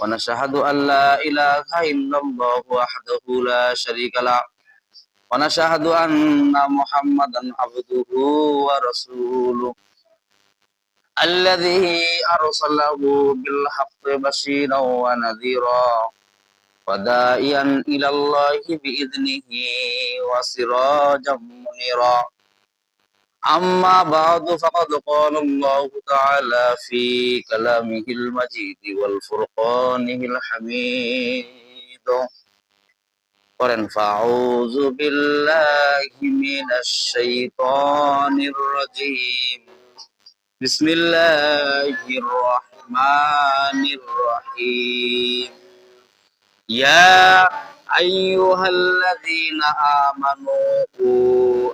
ونشهد أن لا إله إلا الله وحده لا شريك له ونشهد أن محمدا عبده ورسوله الذي أرسله بالحق بشيرا ونذيرا ودائيا إلى الله بإذنه وسراجا منيرا أما بعد فقد قال الله تعالى في كلامه المجيد والفرقانه الحميد قرن فأعوذ بالله من الشيطان الرجيم بسم الله الرحمن الرحيم يا أيها الذين آمنوا قوا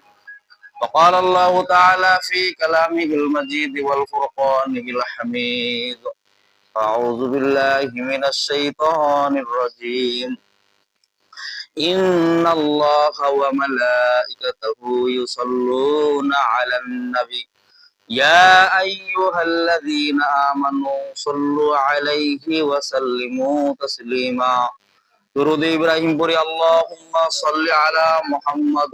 وقال الله تعالى في كلامه المجيد والفرقانه الحميد. أعوذ بالله من الشيطان الرجيم. إن الله وملائكته يصلون على النبي. يا أيها الذين آمنوا صلوا عليه وسلموا تسليما. درود إبراهيم بري اللهم صل على محمد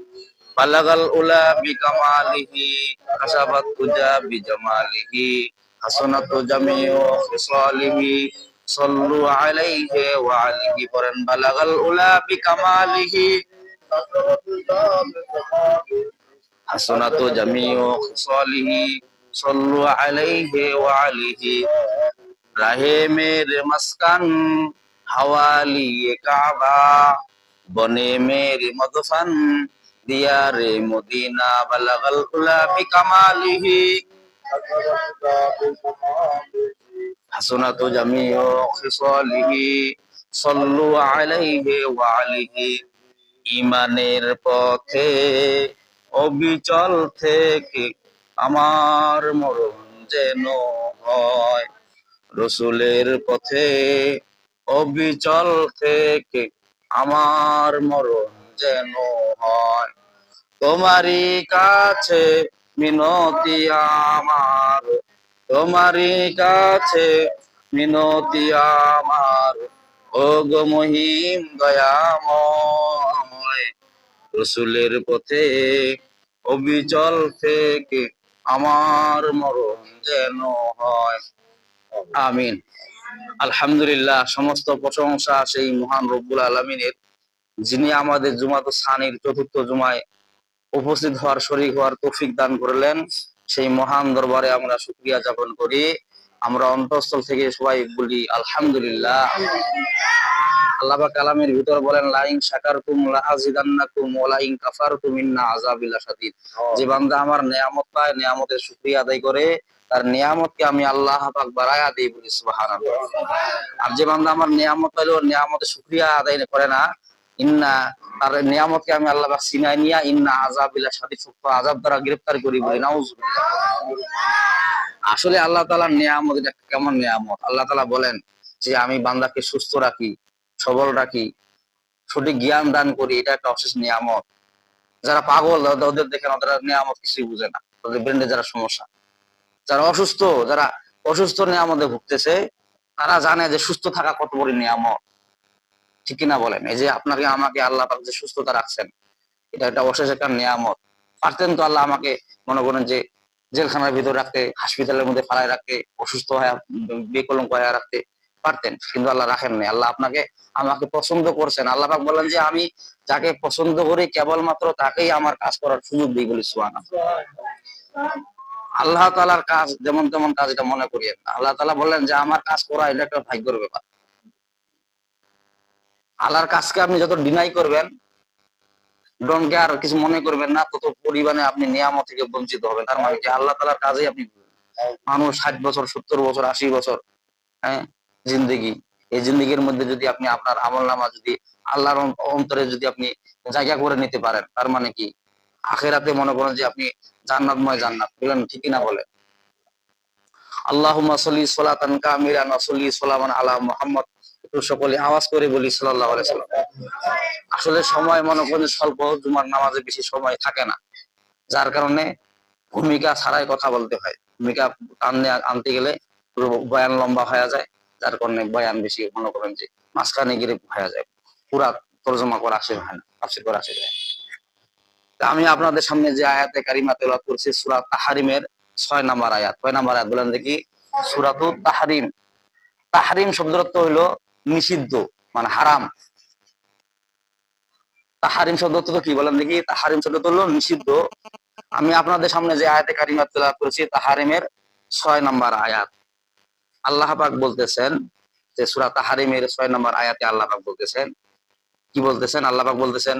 বালাগাল উলা বিকামালিহি কাসাবাত thuja বিজামালিহি, হাসানাতু জামিউ খিসালিহি সাল্লু আলাইহি ওয়া আলিহি পরেন বালাগাল উলা বিকামালিহি হাসানাতু জামিউ খিসালিহি সাল্লু আলাইহি ওয়া আলিহি। রাহে মেরে মাসকান হাওয়ালি কাবা, বনে মেরে মদফান দিয়ারে মদিনা বালাগাল উলা বিকামালিহি হাসনাতু জামিউ খিসালিহি। সাল্লু আলাইহি ওয়া আলিহি। ইমানের পথে, অবিচল থেকে আমার মরণ যেন হয়। রসুলের পথে, অবিচল থেকে আমার মরণ যেন হয়। তোমারই কাছে মিনতি আমার। তোমারই কাছে মিনতি আমার। মহিম দয়াময়, রসুলের পথে অবিচল থেকে আমার মরণ যেন হয়। আমিন। আলহামদুলিল্লাহ, সমস্ত প্রশংসা সেই মহান রব্বুল আলমিনের যিনি আমাদের জুমাত সানির চতুর্থ জুমায় উপস্থিত হওয়ার শরীর হওয়ার তৌফিক দান করলেন, সেই মহান দরবারে আমরা শুক্রিয়া যাপন করি। আমরা অন্তঃস্থল থেকে সবাই বলি, আলহামদুলিল্লাহ। কালামের ভিতর বলেন ইন্না আযাবি লাশাদীদ যে বান্দা আমার নিয়ামত পায়, নিয়ামতের আদায় করে, তার নিয়ামতকে আমি আল্লাহ পাক বাড়ায়া বলি আর যে বান্দা আমার নিয়ামত পাইলো নিয়ামতের শুকরিয়া আদায় করে না ইন্না, তার আমি আল্লাহ নিয়া ইন্না শাদীদ সুক্ত আযাব দ্বারা গ্রেফতার করি বলি নাউজুবিল্লাহ আসলে আল্লাহ তাআলার নিয়ামত, এটা কেমন নিয়ামত? আল্লাহ তাআলা বলেন যে আমি বান্দাকে সুস্থ রাখি, সবল রাখি, সঠিক জ্ঞান দান করি, এটা একটা অশেষ নিয়ামত। যারা পাগল ওদের দেখেন, ওদের নিয়ামত কিছুই বুঝে না। ওদের ব্রেন্ডে যারা সমস্যা। যারা অসুস্থ যারা অসুস্থ নিয়ামতে ভুগতেছে, তারা জানে যে সুস্থ থাকা কত বড় নিয়ামত। ঠিক কিনা বলেন। এই যে আপনাকে, আমাকে আল্লাহ পাক যে সুস্থতা রাখছেন, এটা একটা অশেষ একটা নিয়ামত। পারতেন তো আল্লাহ আমাকে মনে করেন যে জেলখানার ভিতর রাখতে হসপিটালের মধ্যে ফালায় রাখতে, অসুস্থ হয়ে, বেকলঙ্ক হয়ে রাখতে পারতেন, কিন্তু আল্লাহ রাখেন নাই। আল্লাহ আপনাকে, আমাকে পছন্দ করছেন। আল্লাহ পাক বলেন যে আমি যাকে পছন্দ করি, কেবলমাত্র তাকেই আমার কাজ করার সুযোগ দিই বলি সুহানা আল্লাহ তালার কাজ যেমন তেমন কাজ এটা মনে করিয়েন আল্লাহ তালা বললেন যে আমার কাজ করা এটা একটা ভাগ্যের ব্যাপার। আল্লাহর কাজকে আপনি যত ডিনাই করবেন ডন কেয়ার কিছু মনে করবেন না, তত পরিমাণে আপনি নিয়ামত থেকে বঞ্চিত হবেন। তার মানে আল্লাহ তালার কাজেই আপনি মানুষ ষাট বছর, সত্তর বছর, আশি বছর হ্যাঁ জিন্দগি। এই জিন্দগির মধ্যে যদি আপনি আপনার আমল নামা যদি আল্লাহর অন্তরে যদি আপনি জায়গা করে নিতে পারেন, তার মানে কি? আখেরাতে মনে করেন যে আপনি জান্নাতময় জান্নাত বলেন ঠিকই না বলে? আল্লাহুম্মা সাল্লি সালাতান কামিলান ওয়া সাল্লি সালামান আলা মুহাম্মদ। সকলে আওয়াজ করে বলি আলাইহি আসলে সময় মনে করেন স্বল্প, জুমার নামাজে বেশি সময় থাকে না। যার কারণে ভূমিকা ছাড়াই কথা বলতে হয়। ভূমিকা টানতে, আনতে গেলে বয়ান লম্বা হয়ে যায়। যার কারণে বয়ান বেশি মনে করেন যে মাঝখানে গিয়ে হয়ে যায়। পুরা তর্জমা করা আসে হয় না, তাফসীর করা আসে যায়। আমি আপনাদের সামনে যে আয়াতে কারিমা তেলাওয়াত করছি, সূরা তাহারিমের ছয় নাম্বার আয়াত। ছয় নাম্বার আয়াত বলেন দেখি, সূরাতু তাহারিম। তাহারিম শব্দের অর্থ হইল নিষিদ্ধ মানে হারাম। তাহারিম শব্দ তো কি? বললাম দেখি। তাহারিম শব্দ তো নিষিদ্ধ। আমি আপনাদের সামনে যে আয়াতে কারিমা আত্মলাভ করেছি, তাহারিমের ছয় নম্বর আয়াত। আল্লাহ পাক বলতেছেন যে সুরা তাহারিমের ছয় নম্বর আয়াতে আল্লাহ পাক বলতেছেন। কি বলতেছেন? আল্লাহ পাক বলতেছেন